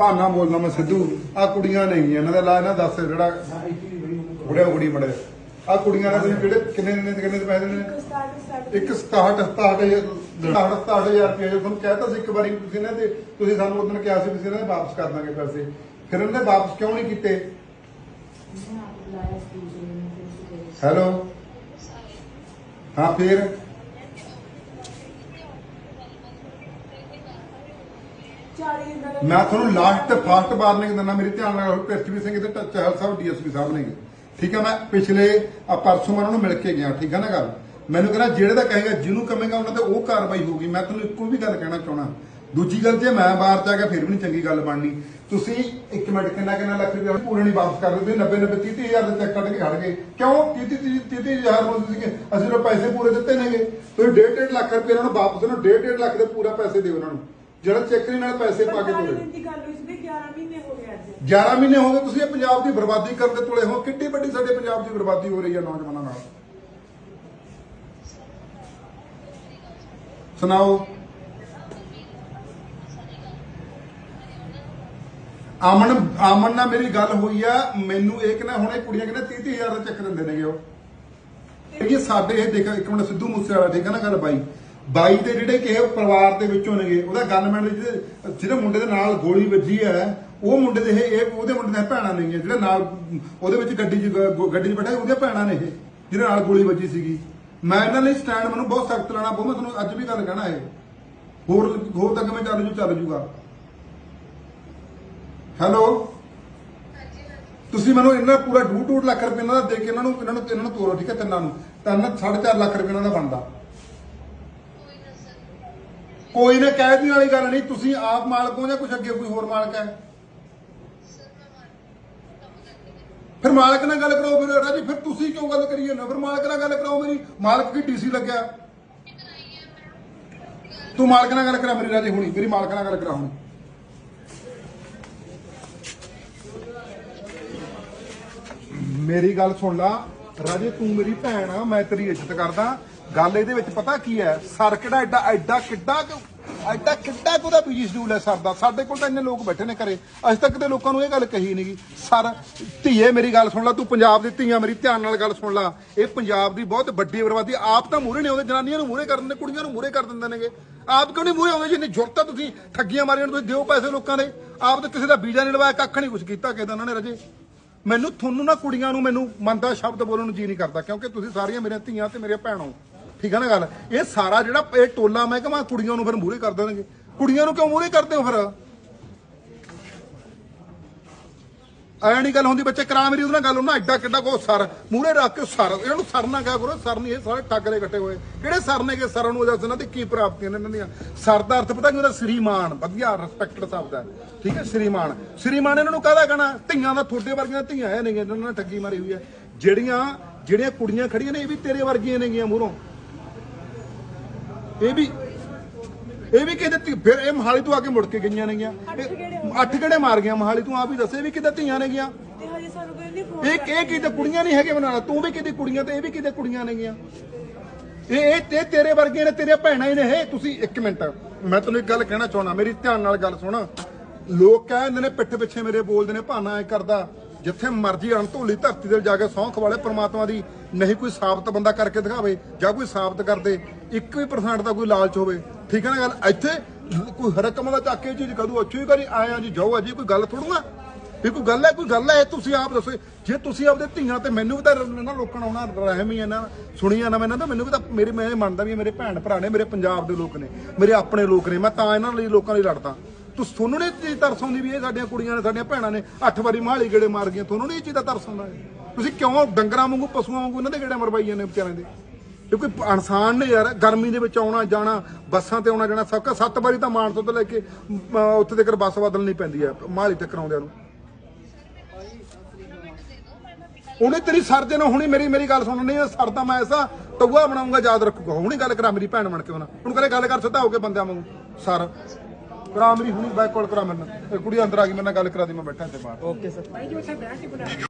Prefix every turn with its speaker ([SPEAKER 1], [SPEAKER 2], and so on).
[SPEAKER 1] ਭਾਨਾ ਬੋਲਣਾ ਮੈਂ ਸਿੱਧੂ। ਆ ਕੁੜੀਆਂ ਨਹੀਂ ਇਹਨਾਂ ਦਾ ਲਾ ਇਹਨਾਂ ਦੱਸ ਜਿਹੜਾ ਬੁੜਿਆ ਕੁੜੀ ਮੜੇ। ਆ ਕੁੜੀਆਂ ਦਾ ਤੁਸੀਂ ਜਿਹੜੇ ਕਿੰਨੇ ਦਿਨ ਦੇ ਕਿੰਨੇ ਦੇ ਪੈਸੇ ਨੇ ਇੱਕ 67 67 67 67000 ਰੁਪਏ ਜੋ ਤੁਹਾਨੂੰ ਕਹਿਤਾ ਸੀ ਇੱਕ ਵਾਰੀ ਤੁਸੀਂ ਨੇ ਤੇ ਤੁਸੀਂ ਸਾਨੂੰ ਉਦੋਂ ਕਿਹਾ ਸੀ ਅਸੀਂ ਇਹਨਾਂ ਦੇ ਵਾਪਸ ਕਰ ਦਾਂਗੇ ਪੈਸੇ। ਫਿਰ ਇਹਨਾਂ ਨੇ ਵਾਪਸ ਕਿਉਂ ਨਹੀਂ ਕੀਤੇ? ਹੈਲੋ। ਹਾਂ ਫਿਰ? ਮੈਂ ਤੁਹਾਨੂੰ ਲਾਸਟ ਤੇ ਫਾਸਟ ਵਾਰਨਿੰਗ ਦਿੰਦਾ, ਮੇਰੀ ਧਿਆਨ ਨਾਲ ਪ੍ਰਿਥਵੀ ਸਿੰਘ ਤੇ ਟ- ਸਾਹਿਬ ਡੀਐਸਪੀ ਸਾਹਿਬ ਨੇ ਠੀਕ ਹੈ, ਮੈਂ ਪਿਛਲੇ ਆ ਪਰਸੋਂ ਮੈਂ ਉਹਨਾਂ ਨੂੰ ਮਿਲ ਕੇ ਗਿਆ, ਠੀਕ ਹੈ ਨਾ ਗੱਲ? ਮੈਨੂੰ ਕਹਿੰਦਾ, ਜਿਹੜੇ ਦਾ ਕਹੇਗਾ, ਜਿਹਨੂੰ ਕਮੇਗਾ ਉਹਨਾਂ ਤੇ ਉਹ ਕਾਰਵਾਈ ਹੋਊਗੀ। ਮੈਂ ਤੁਹਾਨੂੰ ਇੱਕੋ ਵੀ ਗੱਲ ਕਹਿਣਾ ਚਾਹਣਾ ਦੂਜੀ ਗੱਲ, ਜੇ ਮੈਂ ਬਾਹਰ ਚ ਆ ਫਿਰ ਵੀ ਨਹੀਂ ਚੰਗੀ ਗੱਲ ਬਣਨੀ। ਤੁਸੀਂ ਇੱਕ ਮਿੰਟ ਕਿੰਨਾ ਕਿੰਨਾ ਲੱਖ ਰੁਪਏ ਪੂਰੇ ਨਹੀਂ ਵਾਪਸ ਕਰ ਰਹੇ ਤੁਸੀਂ 90 90 30 ਹਜ਼ਾਰ ਦੇ ਚੈੱਕ ਕੱਢ ਕੇ ਖੜ ਗਏ। ਕਿਉਂ? 30 30 30 ਹਜ਼ਾਰ ਬੋਲਦੇ ਅਸੀਂ ਉਹ ਪੈਸੇ ਪੂਰੇ ਦਿੱਤੇ ਨੇਗੇ। ਤੁਸੀਂ 1.5 ਲੱਖ ਰੁਪਏ ਇਹਨਾਂ ਨੂੰ ਵਾਪਸ ਉਹਨਾਂ 1.5 ਲੱਖ ਦੇ ਪੂਰਾ ਪੈਸੇ ਦਿਓ ਉਹਨਾਂ ਨੂੰ। ਜਿਹੜਾ ਚੈੱਕ ਨਾਲ ਪੈਸੇ ਪਾ ਕੇ ਤੋੜੇ
[SPEAKER 2] ਦੀ ਗੱਲ ਹੋਈ ਸੀ ਵੀ 11 ਮਹੀਨੇ ਹੋ ਗਏ ਅੱਜ।
[SPEAKER 1] 11 ਮਹੀਨੇ ਹੋ ਗਏ ਤੁਸੀਂ ਇਹ ਪੰਜਾਬ ਦੀ ਬਰਬਾਦੀ ਕਰਨ ਦੇ ਤੁਲੇ ਹੋ। ਕਿੱਡੀ ਵੱਡੀ ਸਾਡੇ ਪੰਜਾਬ ਦੀ ਬਰਬਾਦੀ ਹੋ ਰਹੀ ਹੈ ਨੌਜਵਾਨਾਂ ਨਾਲ। ਸੁਣਾਓ। ਆਮਨ ਆਮਨ ਨਾਲ ਮੇਰੀ ਗੱਲ ਹੋਈ ਆ। ਮੈਨੂੰ ਇਹ ਕਹਿੰਦਾ ਹੁਣੇ ਕੁੜੀਆਂ ਕਹਿੰਦਾ 30 30 ਹਜ਼ਾਰ ਦਾ ਚੱਕ ਦਿੰਦੇ ਨੇਗੇ ਉਹ। ਇਹ ਸਾਡੇ ਇਹ ਦੇਖ ਇੱਕ ਮਿੰਟ ਸਿੱਧੂ ਮੂਸੇ ਵਾਲਾ ਠੀਕ ਹੈ ਨਾ ਗੱਲ ਬਾਈ। ਬਾਈ ਦੇ ਜਿਹੜੇ ਕਿਸੇ ਪਰਿਵਾਰ ਦੇ ਵਿੱਚੋਂ ਨੇਗੇ ਉਹਦਾ ਗਨਮੈਨ ਦੇ ਜਿਹੜੇ ਜਿਹੜੇ ਮੁੰਡੇ ਦੇ ਨਾਲ ਗੋਲੀ ਵੱਜੀ ਹੈ ਉਹ ਮੁੰਡੇ ਦੇ ਇਹ ਉਹਦੇ ਮੁੰਡੇ ਦੀਆਂ ਭੈਣਾਂ ਨੇਗੀਆਂ ਜਿਹੜੇ ਨਾਲ ਉਹਦੇ ਵਿੱਚ ਗੱਡੀ 'ਚ ਗੱਡੀ 'ਚ ਬੈਠਾ ਉਹਦੀਆਂ ਭੈਣਾਂ ਨੇ ਇਹ ਜਿਹਦੇ ਨਾਲ ਗੋਲੀ ਵੱਜੀ ਸੀਗੀ। ਮੈਂ ਇਹਨਾਂ ਲਈ ਸਟੈਂਡ ਮੈਨੂੰ ਬਹੁਤ ਸਖਤ ਲੈਣਾ ਪਊ ਮੈਂ ਤੁਹਾਨੂੰ ਅੱਜ ਵੀ ਗੱਲ ਕਹਿਣਾ ਇਹ। ਹੋਰ ਹੋਰ ਤੱਕ ਮੈਂ ਚੱਲ ਜੂ ਚੱਲ ਜੂਗਾ। ਹੈਲੋ? ਤੁਸੀਂ ਮੈਨੂੰ ਇਹਨਾਂ ਪੂਰਾ 2.5 ਲੱਖ ਰੁਪਏ ਇਹਨਾਂ ਦਾ ਦੇ ਕੇ ਇਹਨਾਂ ਨੂੰ ਇਹਨਾਂ ਨੂੰ ਇਹਨਾਂ ਨੂੰ ਤੋਰੋ ਠੀਕ ਹੈ ਤਿੰਨਾਂ ਨੂੰ। ਤਿੰਨ 4.5 ਲੱਖ ਰੁਪਏ ਇਹਨਾਂ ਦਾ ਬਣਦਾ। ਕੋਈ ਨਾ ਕਹਿ ਦੇਣ ਵਾਲੀ ਗੱਲ ਨਹੀਂ, ਤੁਸੀਂ ਆਪ ਮਾਲਕ ਹੋ ਜਾਂ ਕੁਝ ਅੱਗੇ ਕੋਈ ਹੋਰ ਮਾਲਕ ਹੈ? ਫਿਰ ਮਾਲਕ ਨਾਲ ਗੱਲ ਕਰਾਓ ਫਿਰ, ਰਾਜੀ, ਫਿਰ ਤੁਸੀਂ ਕਿਉਂ ਗੱਲ ਕਰੀਏ? ਨਾ ਫਿਰ ਮਾਲਕ ਨਾਲ ਗੱਲ ਕਰਾਓ ਮੇਰੀ। ਮਾਲਕ ਕੀ ਡੀਸੀ ਲੱਗਿਆ? ਤੂੰ ਮਾਲਕ ਨਾਲ ਗੱਲ ਕਰਾ ਮੇਰੀ, ਰਾਜੀ, ਹੁਣੀ। ਮੇਰੀ ਮਾਲਕ ਨਾਲ ਗੱਲ ਕਰਾ ਹੁਣੀ। ਮੇਰੀ ਗੱਲ ਸੁਣ ਲਾ। ਰਾਜੇ, ਤੂੰ ਮੇਰੀ ਭੈਣ ਆ, ਮੈਂ ਤੇਰੀ ਇੱਜ਼ਤ ਕਰਦਾ। ਗੱਲ ਇਹਦੇ ਵਿੱਚ ਪਤਾ ਕੀ ਹੈ? ਸਰ ਕਿਹੜਾ ਐਡਾ ਐਡਾ ਕਿੱਡਾ ਕੁ- ਐਡਾ ਕਿੱਡਾ ਕੁ ਉਹਦਾ ਬੀਜੀ ਸ਼ਡਿਊਲ ਹੈ ਸਰ ਦਾ। ਸਾਡੇ ਕੋਲ ਤਾਂ ਇੰਨੇ ਲੋਕ ਬੈਠੇ ਨੇ ਘਰੇ। ਅੱਜ ਤੱਕ ਤੇ ਲੋਕਾਂ ਨੂੰ ਇਹ ਗੱਲ ਕਹੀ ਨਹੀਂਗੀ ਸਰ, ਧੀਏ ਮੇਰੀ ਗੱਲ ਸੁਣ ਲਾ, ਤੂੰ ਪੰਜਾਬ ਦੀ ਧੀਆਂ ਮੇਰੀ, ਧਿਆਨ ਨਾਲ ਗੱਲ ਸੁਣ ਲਾ। ਇਹ ਪੰਜਾਬ ਦੀ ਬਹੁਤ ਵੱਡੀ ਬਰਬਾਦੀ ਆਪ ਤਾਂ ਮੂਹਰੇ ਨੇ ਆਉਂਦੇ ਜਨਾਨੀਆਂ ਨੂੰ ਮੂਹਰੇ ਕਰ ਦਿੰਦੇ ਕੁੜੀਆਂ ਨੂੰ ਮੂਹਰੇ ਕਰ ਦਿੰਦੇ ਨੇਗੇ। ਆਪ ਕਿਉਂ ਨਹੀਂ ਮੂਹਰੇ ਆਉਂਦੇ? ਜਿੰਨੀ ਜ਼ਰੂਰਤ ਆ ਤੁਸੀਂ, ਠੱਗੀਆਂ ਮਾਰੀਆਂ ਨੂੰ, ਤੁਸੀਂ ਦਿਓ ਪੈਸੇ ਲੋਕਾਂ ਦੇ। ਆਪ ਤਾਂ ਕਿਸੇ ਦਾ ਵੀਜ਼ਾ ਨਹੀਂ ਲਵਾਇਆ, ਕੱਖ ਨਹੀਂ ਕੁਝ ਕੀਤਾ, ਕਿਸੇ ਉਹਨਾਂ ਨੇ ਰਜੇ। ਮੈਨੂੰ, ਤੁਹਾਨੂੰ ਨਾ ਕੁੜੀਆਂ ਨੂੰ ਮੈਨੂੰ ਮੰਦਾ ਸ਼ਬਦ ਬੋਲਣ ਨੂੰ ਜੀ ਨਹੀਂ ਕਰਦਾ, ਕਿਉਂਕਿ ਤੁਸੀਂ ਸਾਰੀਆਂ ਮੇਰੀਆਂ ਧੀਆਂ ਤੇ ਮੇਰੇ ਭੈਣੋ ਠੀਕ ਹੈ ਨਾ ਗੱਲ? ਇਹ ਸਾਰਾ ਜਿਹੜਾ ਇਹ ਟੋਲਾ ਮੈਂ ਕਹਾਂ ਕੁੜੀਆਂ ਨੂੰ ਫਿਰ ਮੂਹਰੇ ਕਰ ਦੇਣਗੇ। ਕੁੜੀਆਂ ਨੂੰ ਕਿਉਂ ਮੂਹਰੇ ਕਰਦੇ ਹੋ ਫਿਰ? ਐ ਨਹੀਂ ਗੱਲ ਹੁੰਦੀ, ਬੱਚੇ ਕਰਾ ਮੇਰੀ ਉਹਦੇ ਨਾਲ ਗੱਲ ਉਹਨਾਂ ਐਡਾ ਕਿੱਡਾ ਕੋ ਸਰ, ਮੂਹਰੇ ਰੱਖ ਕੇ ਸਰ, ਇਹਨਾਂ ਨੂੰ ਸਰ ਨਾ ਕਿਹਾ ਕਰੋ, ਸਰ ਨਹੀਂ ਇਹ ਸਾਰੇ ਠੱਗ ਇਕੱਠੇ ਹੋਏ। ਕਿਹੜੇ ਸਰ ਨੇ ਕਿ ਸਰਾਂ ਨੂੰ ਦੱਸ ਇਹਨਾਂ ਦੀ ਕੀ ਪ੍ਰਾਪਤੀਆਂ ਨੇ ਇਹਨਾਂ ਦੀਆਂ? ਸਰ ਦਾ ਅਰਥ ਪਤਾ ਕੀ ਉਹਦਾ ਸ੍ਰੀਮਾਨ, ਵਧੀਆ ਰਿਸਪੈਕਟਡ ਸ਼ਬਦ ਹੈ ਠੀਕ ਹੈ, ਸ੍ਰੀਮਾਨ। ਸ੍ਰੀਮਾਨ ਇਹਨਾਂ ਨੂੰ ਕਾਹਦਾ ਕਹਣਾ? ਧੀਆਂ ਦਾ ਥੋੜੇ ਵਰਗੀਆਂ ਧੀਆਂ ਇਹ ਨੇਗੀਆਂ, ਇਹਨਾਂ ਨੇ ਠੱਗੀ ਮਾਰੀ ਹੋਈ ਹੈ। ਜਿਹੜੀਆਂ ਜਿਹੜੀਆਂ ਕੁੜੀਆਂ ਖੜੀਆਂ ਨੇ, ਇਹ ਵੀ ਤੇਰੇ ਵਰਗੀਆਂ ਨੇਗੀਆਂ ਮੂਹਰੋਂ। ਇਹ ਵੀ ਇਹ ਵੀ ਕਿਤੇ ਫਿਰ ਇਹ ਮਹਾਲੀ ਤੋਂ ਆ ਕੇ ਮੁੜ ਕੇ ਗਈਆਂ ਨੇਗੀਆਂ। ਇਹ ਅੱਠ ਗੜੇ ਮਾਰ ਗਿਆ ਮਹਾਲੀ ਤੂੰ? ਆਪ ਹੀ ਦੱਸੇ ਵੀ ਕਿਤੇ ਧੀਆਂ ਨੇਗੀਆਂ?
[SPEAKER 2] ਤੇ ਹਜੇ ਸਾਨੂੰ ਕੋਈ ਨਹੀਂ ਫੋਨ
[SPEAKER 1] ਇਹ ਇਹ ਕਿਤੇ ਕੁੜੀਆਂ ਨਹੀਂ ਹੈਗੇ ਬਣਾਣਾ ਤੂੰ ਵੀ ਕਿਤੇ ਕੁੜੀਆਂ ਤੇ ਇਹ ਵੀ ਕਿਤੇ ਕੁੜੀਆਂ ਨੇਗੀਆਂ। ਇਹ ਇਹ ਤੇ ਤੇਰੇ ਵਰਗੇ ਨੇ ਤੇਰੀਆਂ ਭੈਣਾਂ ਹੀ ਨੇ ਇਹ। ਤੁਸੀਂ ਇੱਕ ਮਿੰਟ ਮੈਂ ਤੈਨੂੰ ਇੱਕ ਗੱਲ ਕਹਿਣਾ ਚਾਹਣਾ ਮੇਰੀ ਧਿਆਨ ਨਾਲ ਗੱਲ ਸੁਣ। ਲੋਕ ਕਹਿੰਦੇ ਨੇ ਪਿੱਠ ਪਿੱਛੇ ਮੇਰੇ ਬੋਲਦੇ ਨੇ ਭਾਨਾ ਐ ਕਰਦਾ। ਜਿੱਥੇ ਮਰਜ਼ੀ ਅਣਧੋਲੀ ਧਰਤੀ ਦੇ ਜਾ ਕੇ ਸੌਂਖ ਵਾਲੇ ਪ੍ਰਮਾਤਮਾ ਦੀ ਨਹੀਂ ਕੋਈ ਸਾਬਤ ਬੰਦਾ ਕਰਕੇ ਦਿਖਾਵੇ ਜਾਂ ਕੋਈ ਸਾਬਤ ਕਰਦੇ 1% ਦਾ ਕੋਈ ਲਾਲਚ ਹੋਵੇ, ਠੀਕ ਹੈ ਨਾ ਗੱਲ? ਇੱਥੇ ਕੋਈ ਹਰਕਮ ਦਾ ਚੱਕ ਕੇ ਚੀਜ਼ ਕਦੂ ਅੱਛੀ ਕਰੀ ਆਇਆ ਜੀ, ਜਾਓ ਅਜੀ ਕੋਈ ਗੱਲ ਥੋੜੂਗਾ ਵੀ ਕੋਈ ਗੱਲ ਹੈ, ਕੋਈ ਗੱਲ ਹੈ ਤੁਸੀਂ ਆਪ ਦੱਸੋ। ਜੇ ਤੁਸੀਂ ਆਪਦੇ ਧੀਆਂ ਤੇ ਮੈਨੂੰ ਵੀ ਤਾਂ ਨਾ ਲੋਕਾਂ ਨੂੰ ਆਉਣਾ, ਰਹਿਮ ਹੀ ਹੈ ਨਾ ਮੈਂ ਇਹਨਾਂ ਦਾ ਮੈਨੂੰ ਵੀ ਤਾਂ ਮੇਰੇ, ਮੈਂ ਮੰਨਦਾ ਵੀ ਮੇਰੇ ਭੈਣ ਭਰਾ ਨੇ, ਮੇਰੇ ਪੰਜਾਬ ਦੇ ਲੋਕ ਨੇ, ਮੇਰੇ ਆਪਣੇ ਲੋਕ ਨੇ, ਮੈਂ ਤਾਂ ਇਹਨਾਂ ਲਈ, ਲੋਕਾਂ ਲਈ ਲੜਦਾ। ਤੂੰ ਤੁਹਾਨੂੰ ਨਹੀਂ ਇਹ ਚੀਜ਼ ਤਰਸ ਆਉਂਦੀ ਵੀ ਇਹ ਸਾਡੀਆਂ ਕੁੜੀਆਂ ਨੇ, ਸਾਡੀਆਂ ਭੈਣਾਂ ਨੇ ਅੱਠ ਵਾਰੀ ਮਾਲੀ ਗੇੜੇ ਮਾਰ ਗਈਆਂ, ਤੁਹਾਨੂੰ ਨਹੀਂ ਇਹ ਚੀਜ਼ ਦਾ ਤਰਸ ਆਉਂਦਾ? ਤੁਸੀਂ ਕਿਉਂ ਡੰਗਰਾਂ ਵਾਂਗੂ ਪਸ਼ੂਆਂ ਵਾਂਗੂ ਇਹਨਾਂ ਦੇ ਗੇੜੇ ਮਰਵਾਈਆਂ ਜਾਂਦੇ ਵਿਚਾਰਿਆਂ ਦੇ? ਇਹ ਕੋਈ ਇਨਸਾਨ ਨੇ ਯਾਰ, ਗਰਮੀ ਦੇ ਵਿੱਚ ਆਉਣਾ, ਜਾਣਾ, ਬੱਸਾਂ ਤੇ ਆਉਣਾ, ਜਾਣਾ, ਸਭ ਕਾ ਸੱਤ ਵਾਰੀ ਤਾਂ ਮਾਨਸਾ ਤੋਂ ਲੈ ਕੇ ਉੱਥੇ ਤੱਕ ਬੱਸ ਬਦਲਣੀ ਪੈਂਦੀ ਹੈ ਮਾਲੀ ਤੱਕ ਆਉਂਦਿਆਂ ਨੂੰ। ਉਹਨੇ ਤੇਰੀ ਸਰ ਦੇ ਨਾਲ ਹੁਣੀ, ਮੇਰੀ ਮੇਰੀ ਗੱਲ ਸੁਣਨੀ ਹੈ ਸਰ ਤਾਂ ਮੈਂ ਐਸਾ ਤਊਆ ਬਣਾਉਂਗਾ, ਯਾਦ ਰੱਖੂਗਾ। ਹੁਣੀ ਗੱਲ ਕਰਾ ਮੇਰੀ ਭੈਣ ਬਣ ਕੇ ਉਹਨਾਂ ਹੁਣ ਕਰੇ ਗੱਲ ਕਰ ਸਿੱਧਾ ਹੋ ਕੇ ਬੰਦਿਆਂ ਵਾਂਗੂ। ਸਰ। ਕਰਾ ਮੇਰੀ ਹੁਣੀ ਬੈਕ ਕਾਲ ਕਰਾ ਮੈਨੂੰ ਇਹ ਕੁੜੀ ਅੰਦਰ ਆ ਗਈ, ਮੇਰੇ ਨਾਲ ਗੱਲ ਕਰਾ ਦੀ, ਮੈਂ ਬੈਠਾ ਇੱਥੇ ਬਾਹਰ।
[SPEAKER 3] Okay sir.